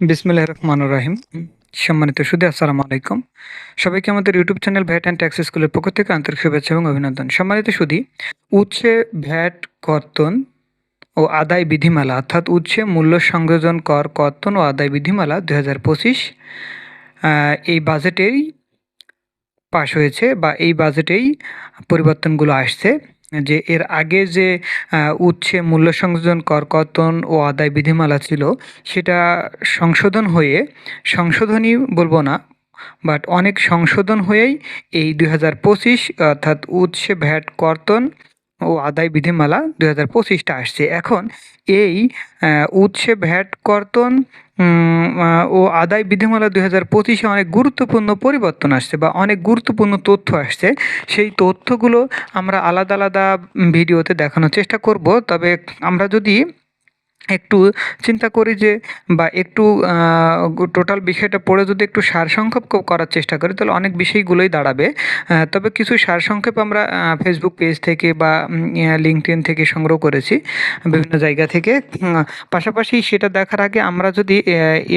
বিসমিল্লাহ রহমান রাহিম। সম্মানিত সুদী, আসসালামু আলাইকুম। সবাইকে আমাদের YouTube channel VAT and tax স্কুলের পক্ষ থেকে আন্তরিক শুভেচ্ছা এবং অভিনন্দন। সম্মানিত সুদী, উৎসে ভ্যাট, কর্তন ও আদায় বিধিমালা, অর্থাৎ উৎসে মূল্য সংযোজন কর, কর্তন ও আদায় বিধিমালা দু হাজার পঁচিশ এই বাজেটেই পাশ হয়েছে বা এই বাজেটেই পরিবর্তনগুলো আসছে। যে এর আগে যে উচ্ছে মূল্য সংযোজন কর কর্তন ও আদায় বিধিমালা ছিল, সেটা সংশোধন হয়ে সংশোধনী বলব না বাট অনেক সংশোধন হয়েই এই দুই হাজার পঁচিশ, অর্থাৎ উৎসে ভ্যাট, কর্তন ও আদায় বিধিমালা দুই হাজার পঁচিশটা আসছে। এখন এই উৎসে ভ্যাট, কর্তন ও আদায় বিধিমালা দুই হাজার পঁচিশে অনেক গুরুত্বপূর্ণ পরিবর্তন আসছে বা অনেক গুরুত্বপূর্ণ তথ্য আসছে। সেই তথ্যগুলো আমরা আলাদা আলাদা ভিডিওতে দেখানোর চেষ্টা করব। তবে আমরা যদি একটু চিন্তা করি যে, বা একটু টোটাল বিষয়টা পড়ে যদি একটু সারসংক্ষেপ করার চেষ্টা করি, তাহলে অনেক বিষয়গুলোই দাঁড়াবে। তবে কিছু সারসংক্ষেপ আমরা ফেসবুক পেজ থেকে বা লিঙ্কডইন থেকে সংগ্রহ করেছি, বিভিন্ন জায়গা থেকে। পাশাপাশি সেটা দেখার আগে আমরা যদি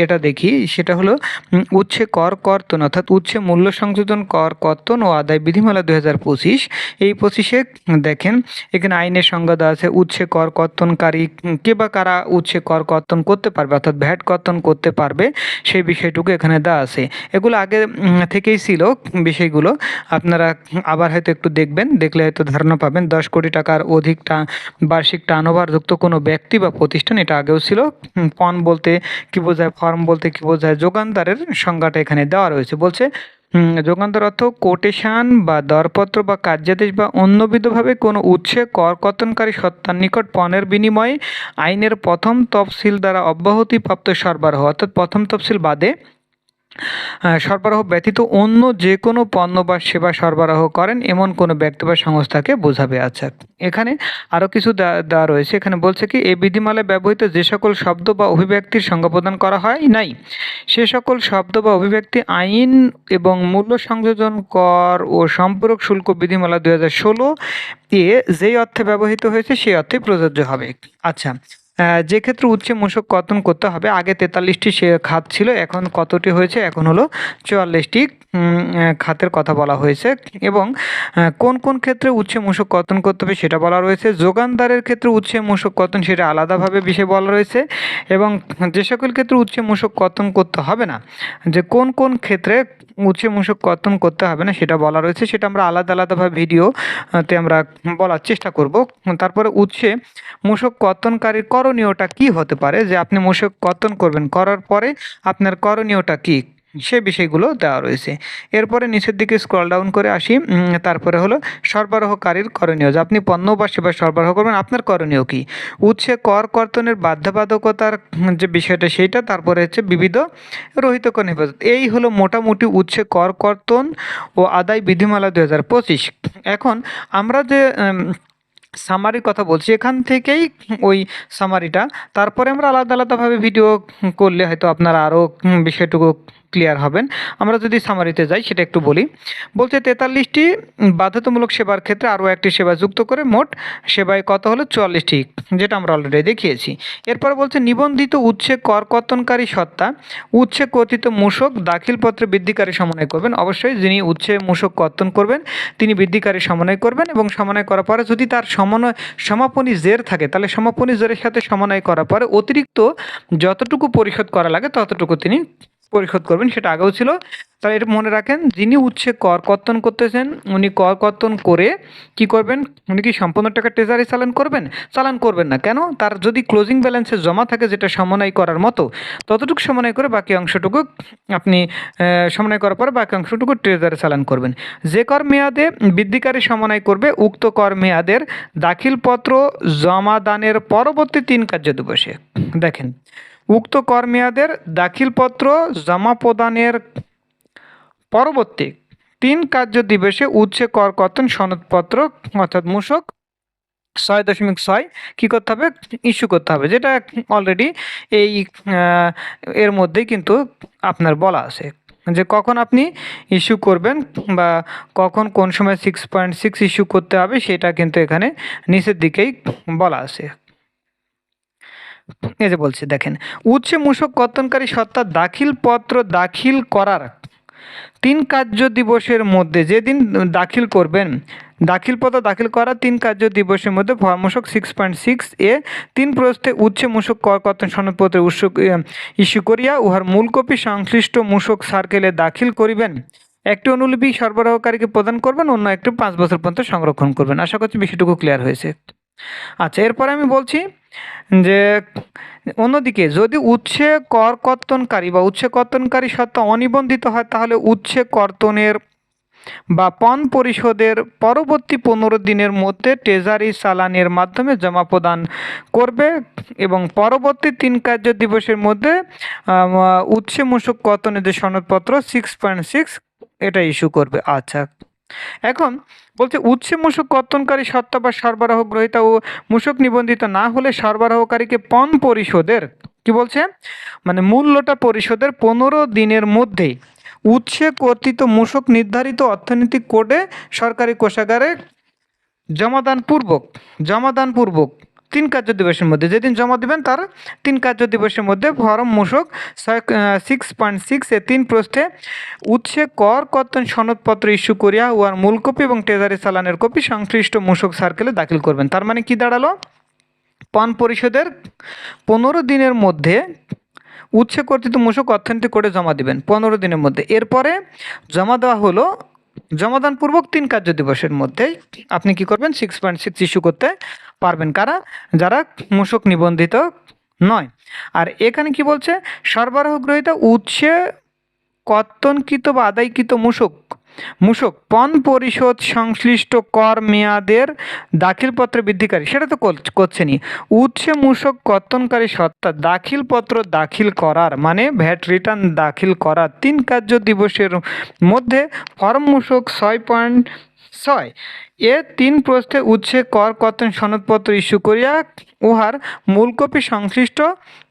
এটা দেখি, সেটা হলো উচ্ছে কর কর্তন, অর্থাৎ উচ্ছে মূল্য সংযোজন কর কর্তন ও আদায় বিধিমালা দু হাজার পঁচিশ। এই পঁচিশে, দেখেন, এখানে আইনের সংজ্ঞা আছে উচ্ছে কর কর্তনকারী কে বা কারা উচ্ছে কর কর্তন করতে পারবে, অর্থাৎ ভ্যাট কর্তন করতে পারবে, সেই বিষয়টুকু এখানে দেওয়া আছে। এগুলো আগে থেকেই ছিল বিষয়গুলো। আপনারা আবার হয়তো একটু দেখবেন, দেখলে হয়তো ধারণা পাবেন, দশ কোটি টাকার অধিক বার্ষিক টার্নওভারযুক্ত কোনো ব্যক্তি বা প্রতিষ্ঠান এটা আগেও ছিল। পণ বলতে কি বোঝায়, ফর্ম বলতে কি বোঝায়, যোগানদারের সংজ্ঞাটা এখানে দেওয়া রয়েছে। বলছে হুম, যোগানদার অর্থ কোটেশান বা দরপত্র বা কার্যাদেশ বা অন্যবিধভাবে কোনো উৎসে কর কর্তনকারী সত্তার নিকট পণের বিনিময়ে আইনের প্রথম তফসিল দ্বারা অব্যাহতিপ্রাপ্ত সরবরাহ অর্থাৎ প্রথম তফসিল বাদে সরবরাহ ব্যতীত অন্য যে কোনো পণ্য বা সেবা সরবরাহ করেন এমন কোনো ব্যক্তি বা সংস্থাকে বোঝাবে। আচ্ছা এখানে আরও কিছু দেওয়া রয়েছে। এখানে বলছে কি এই বিধিমালায় ব্যবহৃত যে সকল শব্দ বা অভিব্যক্তির সংজ্ঞা প্রদান করা হয় নাই, সে সকল শব্দ বা অভিব্যক্তি আইন এবং মূল্য সংযোজন কর ও সম্পূরক শুল্ক বিধিমালা দুই হাজার ষোলো এ যেই অর্থে ব্যবহৃত হয়েছে, সেই অর্থে প্রযোজ্য হবে। আচ্ছা যে ক্ষেত্রে উচ্চে মূসক কর্তন করতে হবে, আগে তেতাল্লিশটি খাত ছিল, এখন কতটি হয়েছে? এখন হলো চুয়াল্লিশটি খাতের কথা বলা হয়েছে। এবং কোন কোন ক্ষেত্রে উচ্ছে মূসক কর্তন করতে হবে সেটা বলা রয়েছে। যোগানদারের ক্ষেত্রে উচ্ছে মূসক কর্তন সেটা আলাদাভাবে বিষয় বলা রয়েছে। এবং, যে সকল ক্ষেত্রে উচ্ছে মূসক কর্তন করতে হবে না, যে কোন কোন ক্ষেত্রে উচ্ছে মূসক কর্তন করতে হবে না সেটা বলা রয়েছে। সেটা আমরা আলাদা আলাদাভাবে ভিডিওতে আমরা বলার চেষ্টা করব। তারপরে উচ্ছে মূসক কর্তনকারীর করণীয়টা কি হতে পারে? যে আপনি মূসক কর্তন করবেন, করার পরে আপনার করণীয়টা কি? সে বিষয়গুলো দেওয়া রয়েছে। এরপরে নিচের দিকে স্ক্রল ডাউন করে আসি। তারপরে হলো সরবরাহকারীর করণীয়। যে আপনি পণ্য বা সেবা সরবরাহ করবেন, আপনার করণীয় কি? উৎসে কর কর্তনের বাধ্যবাধকতার যে বিষয়টা, সেইটা তারপরে হচ্ছে বিবিধ রহিত কর হেফাজত এই হলো মোটামুটি উৎসে কর কর্তন ও আদায় বিধিমালা দু হাজার পঁচিশ। এখন আমরা যে সামারির কথা বলছি, এখান থেকেই ওই সামারিটা তারপরে আমরা আলাদা আলাদাভাবে ভিডিও করলে হয়তো আপনারা আরও বিষয়টুকু ক্লিয়ার হবেন। আমরা যদি সামারিতে যাই, সেটা একটু বলি। বলছে, তেতাল্লিশটি বাধ্যতামূলক সেবার ক্ষেত্রে আরও একটি সেবা যুক্ত করে মোট সেবায় কত হলো? চুয়াল্লিশটি, যেটা আমরা অলরেডি দেখিয়েছি। এরপর বলছে, নিবন্ধিত উৎসে কর কর্তনকারী সত্তা, উৎসে কর্তৃত মূসক দাখিলপত্রে বৃদ্ধিকারী সমন্বয় করবেন। অবশ্যই যিনি উৎসে মূসক কর্তন করবেন, তিনি বৃদ্ধিকারী সমন্বয় করবেন এবং সমন্বয় করার পরে যদি তার সমন্বয়, সমাপনী জের থাকে, তাহলে সমাপনী জেরের সাথে সমন্বয় করার পরে অতিরিক্ত যতটুকু পরিশোধ করা লাগে, ততটুকু তিনি পরিশোধ করবেন, সেটা আগেও ছিল। তাহলে এটা মনে রাখেন, যিনি উচ্ছে কর কর্তন করতেছেন, উনি কর কর্তন করে কি করবেন? উনি কি সম্পূর্ণ টাকা ট্রেজারি চালান করবেন? চালান করবেন না। কেন? তার যদি ক্লোজিং ব্যালেন্সে জমা থাকে, যেটা সমন্বয় করার মতো, ততটুকু সমন্বয় করে বাকি অংশটুকু আপনি সমন্বয় করার পরে বাকি অংশটুকু ট্রেজারি চালান করবেন। যে কর মেয়াদে বৃদ্ধিকারী সমন্বয় করবে, উক্ত কর মেয়াদের দাখিলপত্র জমাদানের পরবর্তী তিন কার্য দিবসে দেখেন উক্ত কর মেয়াদের দাখিলপত্র জমা প্রদানের পরবর্তী তিন কার্য দিবসে উচ্ছে কর কর্তন সনদপত্র, অর্থাৎ মূসক ছয় দশমিক ছয় কী করতে হবে? ইস্যু করতে হবে, যেটা অলরেডি এই এর মধ্যেই কিন্তু আপনার বলা আছে। যে কখন আপনি ইস্যু করবেন বা কখন কোন সময় সিক্স পয়েন্ট সিক্স ইস্যু করতে হবে সেটা কিন্তু এখানে নিচের দিকেই বলা আছে। এই যে বলছি, দেখেন, উচ্ছে মূষক কর্তনকারী সত্তা দাখিল পত্র দাখিল করার তিন কার্য দিবসের মধ্যে যেদিন দাখিল করবেন, দাখিল পত্র দাখিল করার তিন কার্য দিবসের মধ্যে ফর্মশক সিক্স পয়েন্ট সিক্স এ তিন প্রস্তে উচ্ছে মূষক কর কর্তন সনদপত্রের উৎস ইস্যু করিয়া উহার মূল কপি সংশ্লিষ্ট মূষক সার্কেলে দাখিল করিবেন। একটি অনুলিপি সরবরাহকারীকে প্রদান করবেন, অন্য একটি পাঁচ বছর পর্যন্ত সংরক্ষণ করবেন। আশা করছি বিষয়টুকু ক্লিয়ার হয়েছে। আচ্ছা এরপরে আমি বলছি যে অন্যদিকে, যদি উচ্ছে কর কর্তনকারী বা উচ্ছে কর্তনকারী সত্ত্বা অনিবন্ধিত হয়, তাহলে উচ্ছে কর্তনের বা পণ পরিশোধের পরবর্তী পনেরো দিনের মধ্যে ট্রেজারি চালানের মাধ্যমে জমা প্রদান করবে এবং পরবর্তী তিন কার্য দিবসের মধ্যে উচ্ছে মূসক কর্তনের যে সনদপত্র সিক্স পয়েন্ট সিক্স এটা ইস্যু করবে। আচ্ছা। এখন বলছে, উৎসে মূষক কর্তনকারী সত্তা বা সরবরাহ গ্রহিতা ও মূষক নিবন্ধিত না হলে সরবরাহকারীকে পণ পরিশোধের, কি বলছে? মানে মূল্যটা পরিশোধের পনেরো দিনের মধ্যে উৎসে কর্তৃত মূষক নির্ধারিত অর্থনৈতিক কোডে সরকারি কোষাগারে জমাদান পূর্বক জমাদান পূর্বক তিন কার্য দিবসের মধ্যে। যেদিন জমা দেবেন তার তিন কার্য দিবসের মধ্যে ফরম মূসক সিক্স পয়েন্ট সিক্স এ তিন প্রস্থে উচ্ছে কর, কর্তন সনদপত্র ইস্যু করিয়া উহার মূল কপি এবং ট্রেজারি চালানের কপি সংশ্লিষ্ট মূসক সার্কেলে দাখিল করবেন। তার মানে কি দাঁড়াল? পান পরিষদের পনেরো দিনের মধ্যে উচ্ছে কর্তৃত মূসক অর্থনীতি করে জমা দিবেন। পনেরো দিনের মধ্যে। এরপরে জমা দেওয়া হলো জমাদান পূর্বক তিন কার্য দিবসের মধ্যে আপনি কি করবেন? সিক্স পয়েন্ট সিক্স ইস্যু করতে পারবেন। কারা? যারা মূসক নিবন্ধিত নয়। আর এখানে কি বলছে? সরবরাহ গ্রহীতা উৎসে কর্তনকৃত বা আদায়কৃত মূসক মূসক, পণ পরিশোধ সংশ্লিষ্ট কর মেয়াদের দাখিলপত্র বৃদ্ধিকারী, সেটা তো কর- করছেনই। উচ্ছে মূসক কর্তনকারী সত্তা, দাখিলপত্র দাখিল করার মানে ভ্যাট রিটার্ন দাখিল করার তিন কার্য দিবসের মধ্যে ফর্ম মূসক ছয় পয়েন্ট ছয়। এ তিন প্রস্থে উচ্ছে কর কর্তন সনদপত্র ইস্যু করিয়া উহার মূলকপি সংশ্লিষ্ট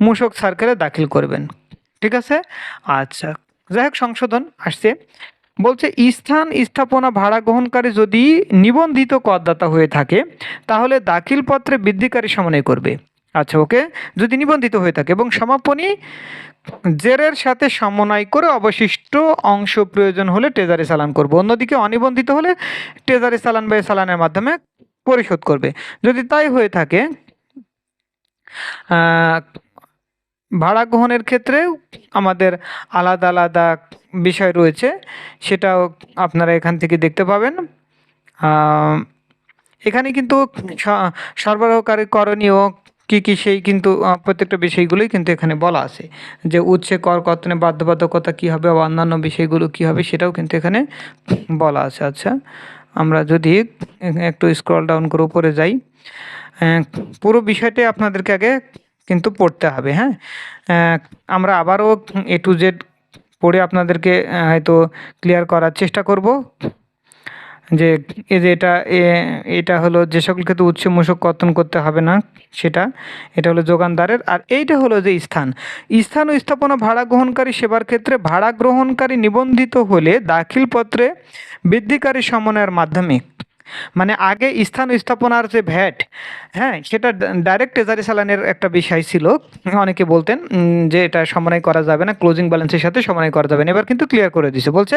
মূসক সার্কেলে দাখিল করবেন। ঠিক আছে? আচ্ছা যাই হোক সংশোধন আসছে। বলছে, স্থান স্থাপনা ভাড়া গ্রহণকারী যদি নিবন্ধিত করদাতা হয়ে থাকে, তাহলে দাখিলপত্রে বৃদ্ধিকারী সমন্বয় করবে। আচ্ছা ওকে, যদি নিবন্ধিত হয়ে থাকে এবং সমাপনী জেরের সাথে সমন্বয় করে অবশিষ্ট অংশ প্রয়োজন হলে ট্রেজারি চালান করবে। অন্যদিকে অনিবন্ধিত হলে ট্রেজারি চালান বা চালানের মাধ্যমে পরিশোধ করবে। যদি তাই হয়ে থাকে ভাড়া গ্রহণের ক্ষেত্রেও আমাদের আলাদা আলাদা বিষয় রয়েছে। সেটাও আপনারা এখান থেকে দেখতে পাবেন। এখানে কিন্তু সরবরাহকারী করণীয় কী কী সেই কিন্তু প্রত্যেকটা বিষয়গুলোই কিন্তু এখানে বলা আছে। যে উচ্ছে কর কর্তনে বাধ্যবাধকতা কী হবে, বা অন্যান্য বিষয়গুলো কী হবে, সেটাও কিন্তু এখানে বলা আছে। আচ্ছা আমরা যদি একটু স্ক্রল ডাউন করে উপরে যাই। পুরো বিষয়টাই আপনাদেরকে আগে কিন্তু পড়তে হবে হ্যাঁ? আমরা আবারও এ টু জেড পড়ে আপনাদেরকে হয়তো ক্লিয়ার করার চেষ্টা করব। যে এই যে এটা এটা হলো যে সকল ক্ষেত্রে উচ্চ মূসক কর্তন করতে হবে না সেটা, এটা হলো যোগানদারের। আর এইটা হলো যে স্থান। স্থান ও স্থাপনা ভাড়া গ্রহণকারী সেবার ক্ষেত্রে ভাড়া গ্রহণকারী নিবন্ধিত হলে দাখিলপত্রে বৃদ্ধিকারী সমন্বয়ের মাধ্যমে মানে আগে স্থান স্থাপনার যে ভ্যাট হ্যাঁ সেটা ডাইরেক্ট ট্রেজারি চালানের একটা বিষয় ছিল। অনেকে বলতেন যে এটা সমন্বয় করা যাবে না ক্লোজিং ব্যালেন্সের সাথে সমন্বয় করা যাবে না। এবার কিন্তু ক্লিয়ার করে দিছে। বলছে,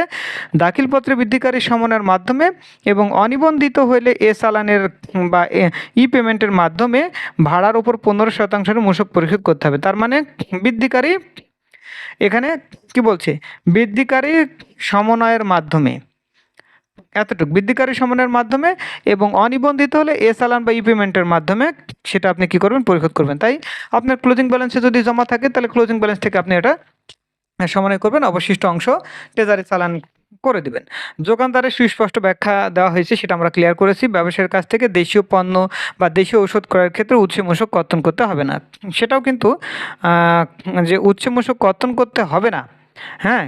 দাখিলপত্রে বৃদ্ধিকারী সমন্বয়ের মাধ্যমে এবং অনিবন্ধিত হলে এ চালানের বা ই পেমেন্টের মাধ্যমে ভাড়ার উপর পনেরো শতাংশের মূসক পরিশোধ করতে হবে। তার মানে বৃদ্ধিকারী, এখানে কি বলছে? বৃদ্ধিকারী সমন্বয়ের মাধ্যমে এতটুকু। বৃদ্ধিকারী সমন্বয়ের মাধ্যমে এবং অনিবন্ধিত হলে এ চালান বা ই পেমেন্টের মাধ্যমে সেটা আপনি কি করবেন? পরিশোধ করবেন। তাই আপনার ক্লোজিং ব্যালেন্সে যদি জমা থাকে, তাহলে ক্লোজিং ব্যালেন্স থেকে আপনি এটা সমন্বয় করবেন। অবশিষ্ট অংশ ট্রেজারি চালান করে দিবেন। যোগানদারের সুস্পষ্ট ব্যাখ্যা দেওয়া হয়েছে, সেটা আমরা ক্লিয়ার করেছি। ব্যবসায়ীর কাছ থেকে দেশীয় পণ্য বা দেশীয় ঔষধ ক্রয়ের ক্ষেত্রে উচ্ছে মূসক কর্তন করতে হবে না। সেটাও কিন্তু যে উচ্ছে মূসক কর্তন করতে হবে না। হ্যাঁ?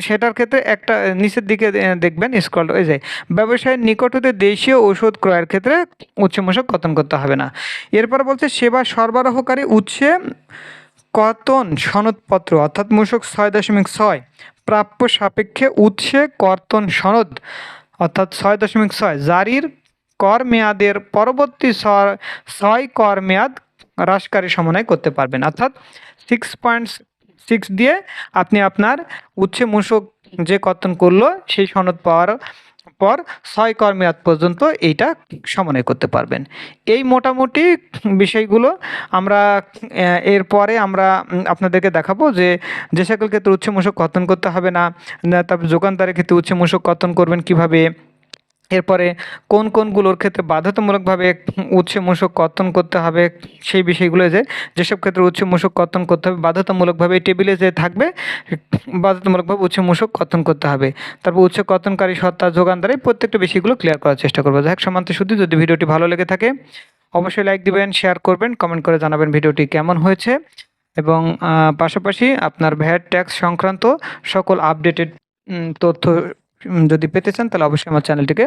সেটার ক্ষেত্রে একটা নিচের দিকে দেখবেন স্ক্রল হয়ে যায় ব্যবসায়ের নিকট হতে দেশীয় ওষুধ ক্রয়ের ক্ষেত্রে উচ্চ মূসক কর্তন করতে হবে না। এরপর বলছে সেবা সরবরাহকারী উচ্ছে কর্তন সনদপত্র, অর্থাৎ মূসক ছয় দশমিক ছয়, প্রাপ্য সাপেক্ষে উৎসে কর্তন সনদ, অর্থাৎ ছয় দশমিক ছয়, জারির কর মেয়াদের পরবর্তী ছয়- কর মেয়াদ হ্রাসকারী সমন্বয় করতে পারবেন। অর্থাৎ সিক্স পয়েন্ট সিক্স দিয়ে আপনি আপনার উচ্ছে মূসক যে কর্তন করল, সেই সনদ পাওয়ার পর ছয় কর্মেয়াদ পর্যন্ত এইটা সমন্বয় করতে পারবেন। এই মোটামুটি বিষয়গুলো আমরা এরপরে আমরা আপনাদেরকে দেখাবো যে যে সকল ক্ষেত্রে উচ্ছে মূসক কর্তন করতে হবে না তারপর যোগানদারের ক্ষেত্রে উচ্ছে মূসক কর্তন করবেন কীভাবে এরপরে কোন কোনগুলোর ক্ষেত্রে বাধ্যতামূলকভাবে উচ্ছে মূসক কর্তন করতে হবে সেই বিষয়গুলো যে, যেসব ক্ষেত্রে উচ্ছে মূসক কর্তন করতে হবে, বাধ্যতামূলকভাবে টেবিলে যে থাকবে, বাধ্যতামূলকভাবে উচ্ছে মূসক কর্তন করতে হবে। তারপর উচ্ছে কর্তনকারী সত্তা যোগান দ্বারাই প্রত্যেকটা বিষয়গুলো ক্লিয়ার করার চেষ্টা করব। যাই হোক, সমান্ত শুধু যদি ভিডিওটি ভালো লেগে থাকে, অবশ্যই লাইক দিবেন শেয়ার করবেন কমেন্ট করে জানাবেন ভিডিওটি কেমন হয়েছে। এবং পাশাপাশি আপনার ভ্যাট, ট্যাক্স সংক্রান্ত সকল আপডেটেড তথ্য যদি পেতে চান, তাহলে অবশ্যই আমার চ্যানেলটিকে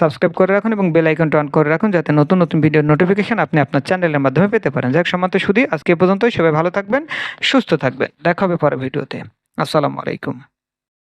সাবস্ক্রাইব করে রাখুন এবং বেল আইকনটা অন করে রাখুন যাতে নতুন নতুন ভিডিওর নোটিফিকেশন আপনি আপনার চ্যানেলের মাধ্যমে পেতে পারেন। যাক সমান্ত শুধু আজকে পর্যন্তই। সবাই ভালো থাকবেন, সুস্থ থাকবেন। দেখা হবে পরে ভিডিওতে আসসালামু আলাইকুম।